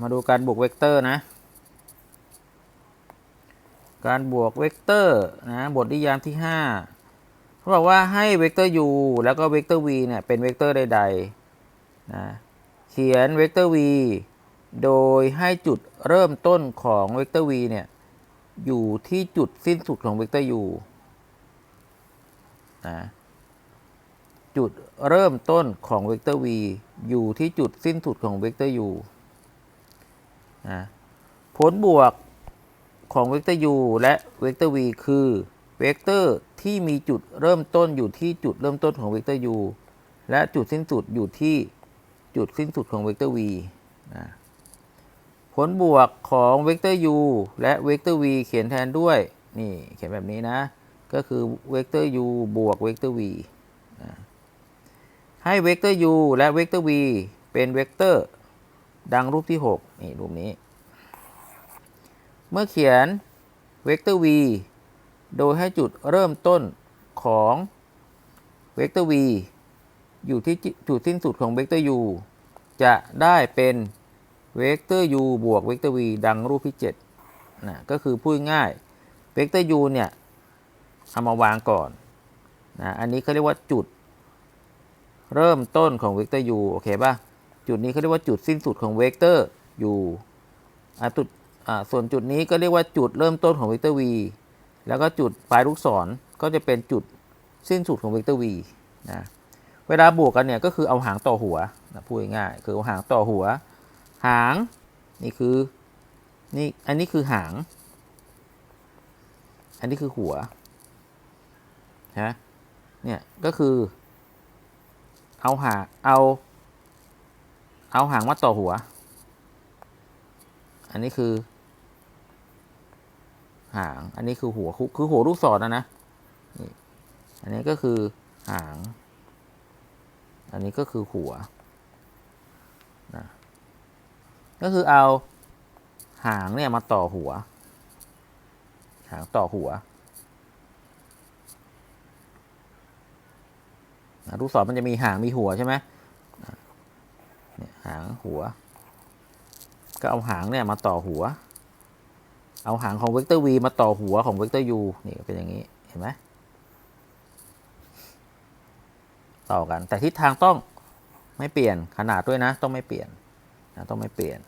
มาดูการบวกเวกเตอร์นะ การบวกเวกเตอร์นะบทนิยามที่5เขาบอกว่าให้เวกเตอร์ u แล้วก็เวกเตอร์ v เนี่ยเป็นเวกเตอร์ใดๆนะเขียนเวกเตอร์ v โดยให้จุดเริ่มต้นของเวกเตอร์ v เนี่ยอยู่ที่จุดสิ้นสุดของเวกเตอร์ u นะจุดเริ่มต้นของเวกเตอร์ v อยู่ที่จุดสิ้นสุดของเวกเตอร์ u นะผลบวกของเวกเตอร์ u และเวกเตอร์ v คือเวกเตอร์ที่มีจุดเริ่มต้นอยู่ที่จุดเริ่มต้นของเวกเตอร์ u และจุดสิ้นสุดอยู่ที่จุดสิ้นสุดของเวกเตอร์ v นะผลบวกของเวกเตอร์ u และเวกเตอร์ v เขียนแทนด้วย นี่เขียนแบบนี้นะ ก็คือเวกเตอร์ u บวกเวกเตอร์ v ให้เวกเตอร์ u และเวกเตอร์ v เป็นเวกเตอร์ ดังรูปที่ 6 นี่รูปนี้ เมื่อเขียนเวกเตอร์ v โดยให้จุดเริ่มต้นของเวกเตอร์ v อยู่ที่จุดสิ้นสุดของเวกเตอร์ u จะได้เป็นเวกเตอร์ u บวกเวกเตอร์ v ดังรูปที่7นะก็คือพูดง่ายเวกเตอร์ u เนี่ยเอามาวางก่อนนะอันนี้เขาเรียกว่าจุดเริ่มต้นของเวกเตอร์ u โอเคป่ะ จุดนี้เขาเรียกว่าจุดสิ้นสุดของเวกเตอร์ u อ่จุดส่วนจุดนี้ก็เรียกว่าจุดเริ่มต้นของเวกเตอร์ v แล้วก็จุดปลายลูกศรก็จะเป็นจุดสิ้นสุดของเวกเตอร์ v นะเวลาบวกกันเนี่ยก็คือเอาหางต่อหัวนะพูดง่ายๆคือเอาหางต่อหัว หางนี่คือนี่อันนี้คือหาง อันนี้คือหัวนะเนี่ยก็คือเอาหางเอา เอาหางมาต่อหัว อันนี้คือ หาง อันนี้คือหัว คือหัวลูกศรนะนะ อันนี้ก็คือหาง อันนี้ก็คือหัวนะก็คือเอาหางเนี่ยมาต่อหัว หางต่อหัวนะลูกศรมันจะมีหางมีหัวใช่ไหม หัว ก็เอาหางเนี่ยมาต่อหัว เอาหางของเวกเตอร์ v มาต่อหัวของเวกเตอร์ u นี่เป็นอย่างนี้เห็นไหมต่อกัน แต่ทิศทางต้องไม่เปลี่ยนขนาดด้วยนะ ต้องไม่เปลี่ยนนะต้องไม่เปลี่ยน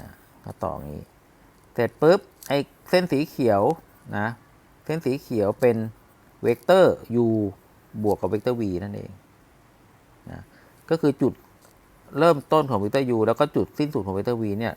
นะก็ต่องนี้ เสร็จปุ๊บไอ้เส้นสีเขียวนะเส้นสีเขียวเป็นเวกเตอร์ u บวกกับเวกเตอร์ v นั่นเองนะก็คือจุด เริ่มต้นของเวกเตอร์ u แล้วก็จุดสิ้นสุดของเวกเตอร์ v เนี่ย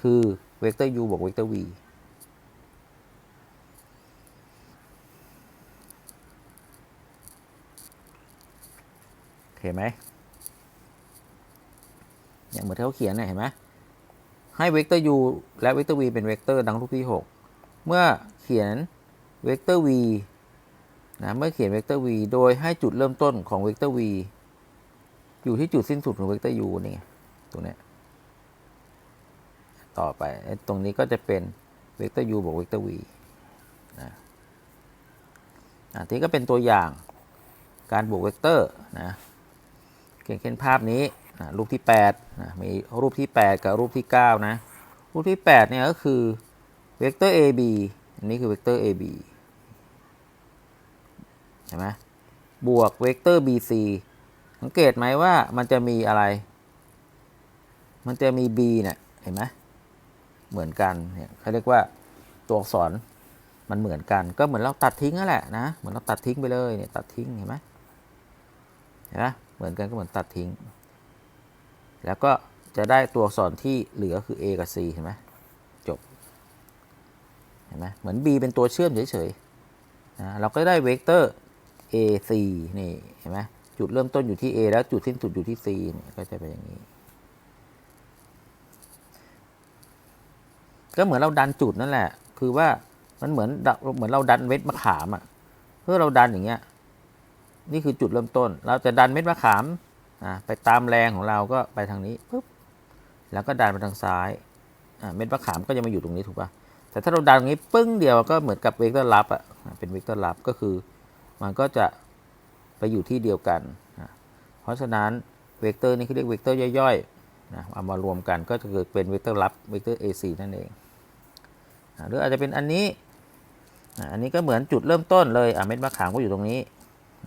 คือเวกเตอร์ u บวกเวกเตอร์ v เห็นไหมเนี่ยเหมือนที่เขาเขียนเนี่ยเห็นไหมให้เวกเตอร์ u และเวกเตอร์ v เป็นเวกเตอร์ดังรูปที่ 6 เมื่อเขียนเวกเตอร์ v นะเมื่อเขียนเวกเตอร์ v โดยให้จุดเริ่มต้นของเวกเตอร์ v อยู่ที่จุดสิ้นสุดของเวกเตอร์ u นี่ตรงนี้ต่อไปตรงนี้ก็จะเป็นเวกเตอร์ u บวกเวกเตอร์ v นะอะทีนี้ก็เป็นตัวอย่างการบวกเวกเตอร์นะเขียนเช่นภาพนี้นะรูปที่8นะมีรูปที่ 8 กับรูปที่ 9 นะ รูปที่ 8 เนี่ยก็คือเวกเตอร์ ab อันนี้คือเวกเตอร์ ab เห็นไหมบวกเวกเตอร์ bc สังเกตไหมว่ามันจะมีอะไร มันจะมี b เนี่ย เห็นไหมเหมือนกันเนี่ยเขาเรียกว่าตัวอักษรมันเหมือนกัน ก็เหมือนเราตัดทิ้งนั่นแหละนะ เหมือนเราตัดทิ้งไปเลยเนี่ยตัดทิ้งเห็นไหมเห็นไหมเหมือนกันก็เหมือนตัดทิ้ง แล้วก็จะได้ตัวอักษรที่เหลือคือ a กับ c เห็นไหมจบ เห็นไหมเหมือน b เป็นตัวเชื่อมเฉยๆนะเราก็ได้เวกเตอร์ a c นี่เห็นไหม จุดเริ่มต้นอยู่ที่ a แล้วจุดสิ้นสุดอยู่ที่ c เนี่ยก็จะเป็นอย่างนี้ ก็เหมือนเราดันจุดนั่นแหละ คือว่ามันเหมือนเหมือนเราดันเม็ดมะขามอะเพื่อเราดันอย่างเงี้ย นี่คือจุดเริ่มต้น เราจะดันเม็ดมะขามอ่าไปตามแรงของเราก็ไปทางนี้ปุ๊บแล้วก็ดันไปทางซ้ายอ่าเม็ดมะขามก็จะมาอยู่ตรงนี้ถูกป่ะแต่ถ้าเราดันตรงนี้ปึ้งเดียวก็เหมือนกับเวกเตอร์ลับอะเป็นเวกเตอร์ลับก็คือ มันก็จะ ไปอยู่ที่เดียวกันอะเพราะฉะนั้นเวกเตอร์นี่เขาเรียกเวกเตอร์ย่อยนะเอามารวมกันก็จะเกิดเป็นเวกเตอร์ลับเวกเตอร์ AC นั่นเองอะหรืออาจจะเป็นอันนี้อะอันนี้ก็เหมือนจุดเริ่มต้นเลยเม็ดมะขามก็อยู่ตรงนี้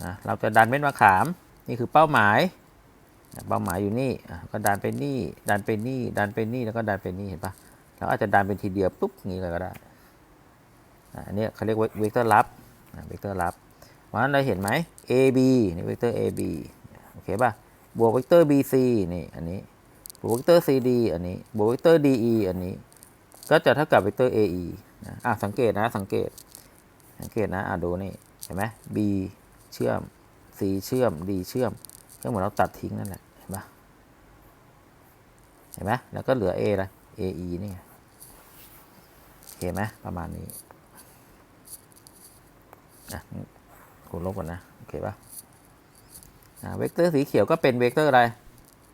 นะเราจะดันเม็ดมะขามนี่คือเป้าหมายเป้าหมายอยู่นี่ก็ดันไปนี่ ดันไปนี่ ดันไปนี่ แล้วก็ดันไปนี่ เห็นปะเราอาจจะดันเป็นทีเดียวปุ๊บอย่างนี้เลยก็ได้ อันนี้เขาเรียกว่าเวกเตอร์ลับเวกเตอร์ลับ เพราะฉะนั้นเราเห็นไหม AB นี่เวกเตอร์ AB โอเคป่ะ บวกเวกเตอร์ BC นี่อันนี้ บวกเวกเตอร์ CD อันนี้ บวกเวกเตอร์ DE อันนี้ ก็จะเท่ากับเวกเตอร์ AE นะอะสังเกตนะสังเกต สังเกตนะอะดูนี่เห็นไหม B เชื่อม C เชื่อม D เชื่อม ก็เหมือนเราตัดทิ้งนั่นแหละเห็นป่ะเห็นไหมแล้วก็เหลือ A ละ AE นี่ไงเห็นไหมประมาณนี้อะ คูณลบก่อนนะ โอเคปะ่ะเวกเตอร์สีเขียวก็เป็นเวกเตอร์อะไร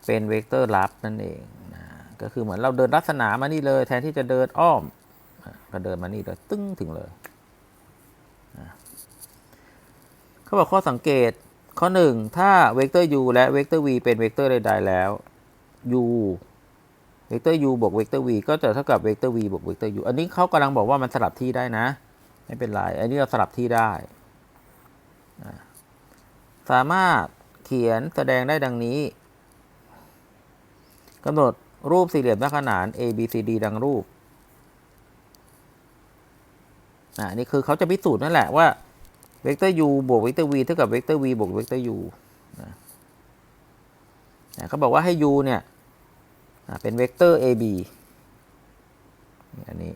เป็นเวกเตอร์ลับนั่นเองนะก็คือเหมือนเราเดินลักษณะมานี่เลย แทนที่จะเดินอ้อม ก็เดินมานี่เลยตึ้งถึงเลยเขาบอกข้อสังเกตข้อหนึ่งถ้าเวกเตอร์ u และเวกเตอร์ v เป็นเวกเตอร์ใดๆแล้ว u เวกเตอร์ u บวกเวกเตอร์ v ก็จะเท่ากับเวกเตอร์ v บวกเวกเตอร์ u อันนี้เขากำลังบอกว่ามันสลับที่ได้นะ ไม่เป็นไร อันนี้เราสลับที่ได้ สามารถเขียนแสดงได้ดังนี้กำหนดรูปสี่เหลี่ยมหน้าขนาน A B C D ดังรูปอ่านี่คือเขาจะพิสูจน์นั่นแหละว่าเวกเตอร์ u บวกเวกเตอร์ v เท่ากับเวกเตอร์ v บวกเวกเตอร์ u นะเขาบอกว่าให้ u เนี่ยเป็นเวกเตอร์ ab อันนี้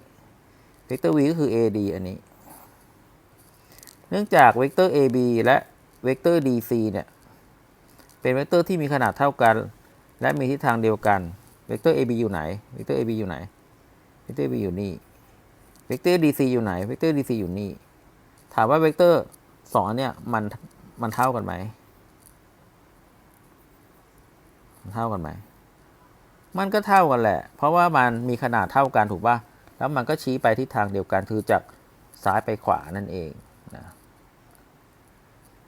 เวกเตอร์ v ก็คือ ad อันนี้ เนื่องจากเวกเตอร์ ab และ เวกเตอร์ dc เนี่ย เป็นเวกเตอร์ที่มีขนาดเท่ากัน และมีทิศทางเดียวกัน เวกเตอร์ AB อยู่ไหน เวกเตอร์ AB อยู่ไหน เวกเตอร์ AB อยู่นี่ เวกเตอร์ DC อยู่ไหน เวกเตอร์ DC อยู่นี่ ถามว่าเวกเตอร์สองเนี้ยมันมันเท่ากันไหมมันเท่ากันไหม มันก็เท่ากันแหละ เพราะว่ามันมีขนาดเท่ากันถูกป่ะ แล้วมันก็ชี้ไปทิศทางเดียวกัน คือจากซ้ายไปขวานั่นเอง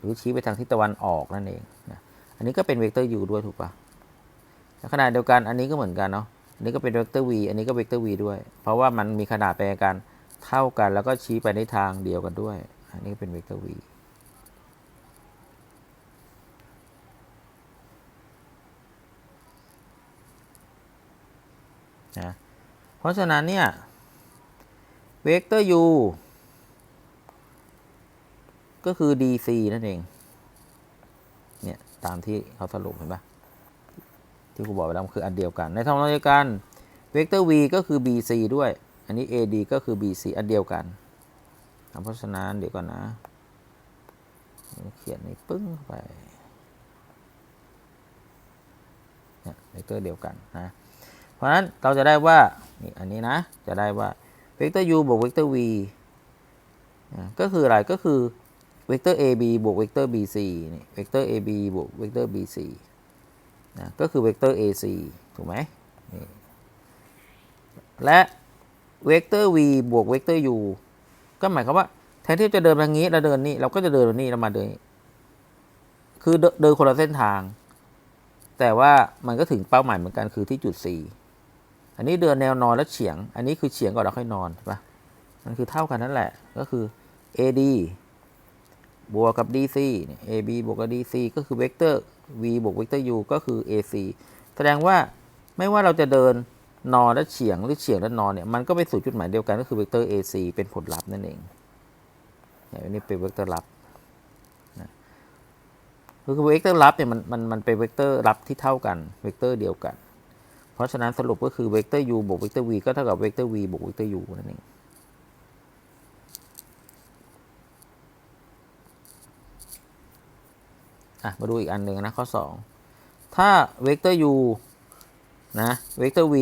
รือชี้ไปทางทิศตะวันออกนั่นเองนะอันนี้ก็เป็นเวกเตอร์ u ด้วยถูกปะแล้วขนาดเดียวกันอันนี้ก็เหมือนกันเนาะอันนี้ก็เป็นเวกเตอร์ v อันนี้ก็เวกเตอร์ v ด้วย เพราะว่ามันมีขนาดไปกันเท่ากัน แล้วก็ชี้ไปในทางเดียวกันด้วย อันนี้ก็เป็นเวกเตอร์ v นะเพราะฉะนั้นเนี่ยเวกเตอร์ u ก็คือ dc นั่นเอง เนี่ย ตามที่เขาสรุปเห็นปะที่ครูบอกไปแล้วมันคืออันเดียวกัน ในทางเดียวกันเวกเตอร์ v ก็คือ bc ด้วย อันนี้ ad ก็คือ bc อันเดียวกันเพราะฉะนั้นเดี๋ยวก่อนนะ เขียนนี่ปึ้งไปเวกเตอร์เดียวกันนะ เพราะฉะนั้นเราจะได้ว่า นี่อันนี้นะ จะได้ว่าเวกเตอร์ u บวกเวกเตอร์ v ก็คืออะไร ก็คือ เวกเตอร์ ab บวกเวกเตอร์ bc นี่เวกเตอร์ ab บวกเวกเตอร์ bc นะก็คือเวกเตอร์ ac ถูกไหมนี่และเวกเตอร์ v บวกเวกเตอร์ u ก็หมายความว่าแทนที่จะเดินทางนี้เราเดินนี่เราก็จะเดินแบบนี้เรามาเดินคือเดินเดินคนละเส้นทาง แต่ว่ามันก็ถึงเป้าหมายเหมือนกันคือที่จุด C อันนี้เดินแนวนอนแล้วเฉียง อันนี้คือเฉียงก่อนแล้วค่อยนอนใช่ปะมันคือเท่ากันนั่นแหละก็คือ AD บวกกับ DC เนี่ย AB บวกกับ DC ก็คือเวกเตอร์ V บวกเวกเตอร์ U ก็คือ AC แสดงว่าไม่ว่าเราจะเดินนอนและเฉียงหรือเฉียงและนอนเนี่ยมันก็ไปสู่จุดหมายเดียวกันก็คือเวกเตอร์ AC เป็นผลลัพธ์นั่นเองเนี่ยอันนี้เป็นเวกเตอร์ลับนะคือเวกเตอร์ลับเนี่ยมันมันมันเป็นเวกเตอร์ลับที่เท่ากันเวกเตอร์เดียวกัน เพราะฉะนั้นสรุปก็คือเวกเตอร์ U บวกเวกเตอร์ V ก็เท่ากับเวกเตอร์ V บวกเวกเตอร์ U นั่นเอง อะมาดูอีกอันหนึ่งนะข้อ 2 ถ้าเวกเตอร์ u นะเวกเตอร์ v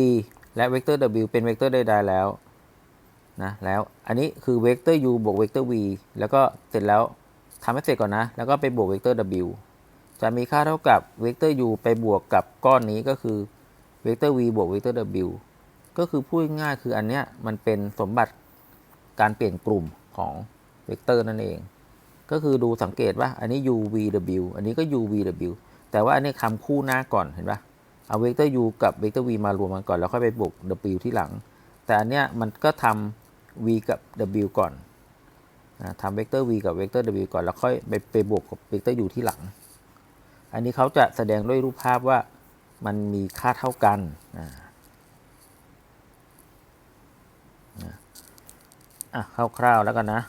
และเวกเตอร์ w เป็นเวกเตอร์ใดๆแล้วนะแล้วอันนี้คือเวกเตอร์ u บวกเวกเตอร์ v แล้วก็เสร็จแล้วทำให้เสร็จก่อนนะ แล้วก็ไปบวกเวกเตอร์ w จะมีค่าเท่ากับเวกเตอร์ u ไปบวกกับก้อนนี้ก็คือเวกเตอร์ v บวกเวกเตอร์ w ก็คือพูดง่ายๆคืออันเนี้ยมันเป็นสมบัติการเปลี่ยนกลุ่มของเวกเตอร์นั่นเอง ก็คือดูสังเกตว่าอันนี้ u v w อันนี้ก็ u v w แต่ว่าอันนี้คำคู่หน้าก่อนเห็นปะเอาเวกเตอร์ u กับเวกเตอร์ v มารวมกันก่อน แล้วค่อยไปบวก w ที่หลัง แต่อันเนี้ยมันก็ทำ v กับ w ก่อนทำเวกเตอร์ v กับเวกเตอร์ w ก่อน แล้วค่อยไปไปบวกกับเวกเตอร์ u ที่หลัง อันนี้เขาจะแสดงด้วยรูปภาพว่ามันมีค่าเท่ากันนะอะคร่าวๆแล้วกันนะ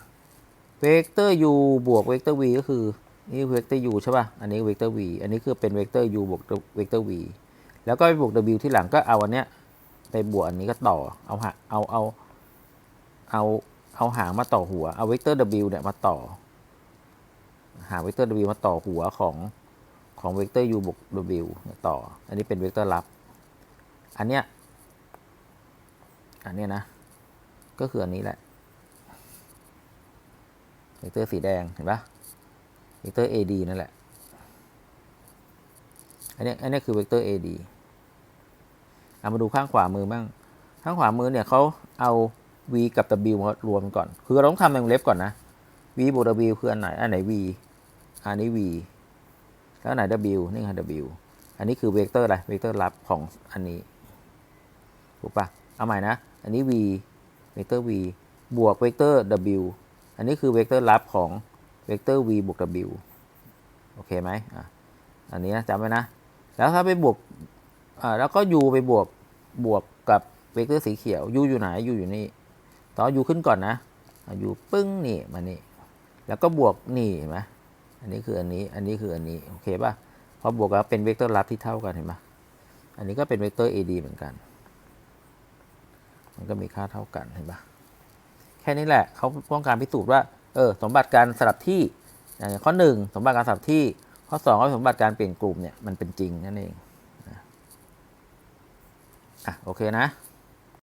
เวกเตอร์ u บวกเวกเตอร์ v ก็คือ นี่เวกเตอร์ u ใช่ป่ะ อันนี้เวกเตอร์ v อันนี้คือเป็นเวกเตอร์ u บวกเวกเตอร์ v แล้วก็ไปบวก w ที่หลังก็เอาอันเนี้ยไปบวกอันนี้ก็ต่อ เอาหาเอาเอาเอาเอาหางมาต่อหัว เอาเวกเตอร์ w เนี่ยมาต่อ หาเวกเตอร์ w มาต่อหัวของของเวกเตอร์ u บวก w เนี่ยต่อ อันนี้เป็นเวกเตอร์ลับ อันเนี้ย อันเนี้ยนะ ก็คืออันนี้แหละ เวกเตอร์สีแดงเห็นปะเวกเตอร์ AD นั่นแหละ อันนี้อันนี้คือเวกเตอร์ AD เอามาดูข้างขวามือบ้าง ข้างขวามือเนี่ยเขาเอา v กับ w มารวมกันก่อน คือเราต้องทำในวงเล็บก่อนนะ v บวก w คืออันไหน อันไหน v อันนี้ v แล้วอันไหน w นี่คือ w อันนี้คือเวกเตอร์อะไร เวกเตอร์ลับของอันนี้ ถูกปะเอาใหม่นะ อันนี้ v เวกเตอร์ v บวกเวกเตอร์ w อันนี้คือเวกเตอร์ลับของเวกเตอร์ v บวก w โอเคไหมอะอันนี้นะจำไว้นะ แล้วถ้าไปบวกอ่าแล้วก็ u ไปบวกบวกกับเวกเตอร์สีเขียว u อยู่ไหน u อยู่นี่ต่อ u ขึ้นก่อนนะอะ u ปึ้งนี่มานี่ แล้วก็บวกนี่เห็นไหมอันนี้คืออันนี้อันนี้คืออันนี้โอเคป่ะพอบวกแล้วเป็นเวกเตอร์ลับที่เท่ากันเห็นไหมอันนี้ก็เป็นเวกเตอร์ AD เหมือนกัน มันก็มีค่าเท่ากันเห็นปะ แค่นี้แหละเขาต้องการพิสูจน์ว่าเออสมบัติการสลับที่อย่างข้อหนึ่งสมบัติการสลับที่ ข้อสองก็สมบัติการเปลี่ยนกลุ่มเนี่ยมันเป็นจริงนั่นเองอะโอเคนะ